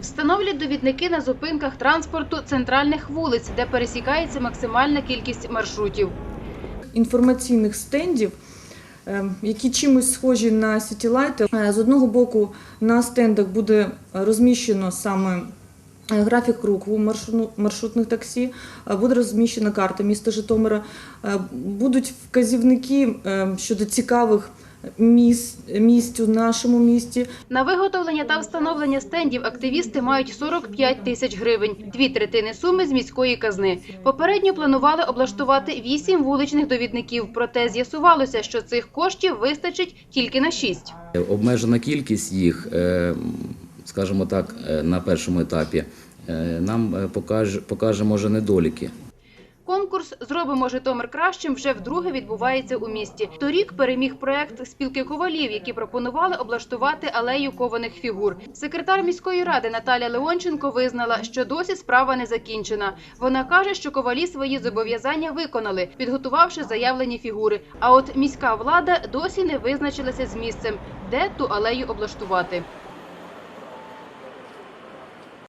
Встановлять довідники на зупинках транспорту центральних вулиць, де пересікається максимальна кількість маршрутів. інформаційних стендів, е, які чимось схожі на сітілайти. Е, З одного боку, на стендах буде розміщено саме е, графік руху маршру- маршрутних таксі, е, буде розміщена карта міста Житомира, будуть вказівники е, щодо цікавих місць, місць нашому місті. На виготовлення та встановлення стендів активісти мають 45 тисяч гривень, дві третини суми з міської казни. Попередньо планували облаштувати вісім вуличних довідників, проте з'ясувалося, що цих коштів вистачить тільки на шість. Обмежена кількість їх, е, скажімо так, е, на першому етапі е, нам покаже, покаже може недоліки. Конкурс Зробимо Житомир кращим вже вдруге відбувається у місті. Торік переміг проект спілки ковалів, які пропонували облаштувати алею кованих фігур. Секретар міської ради Наталя Леонченко визнала, що досі справа не закінчена. Вона каже, що ковалі свої зобов'язання виконали, підготувавши заявлені фігури. А от міська влада досі не визначилася з місцем, де ту алею облаштувати.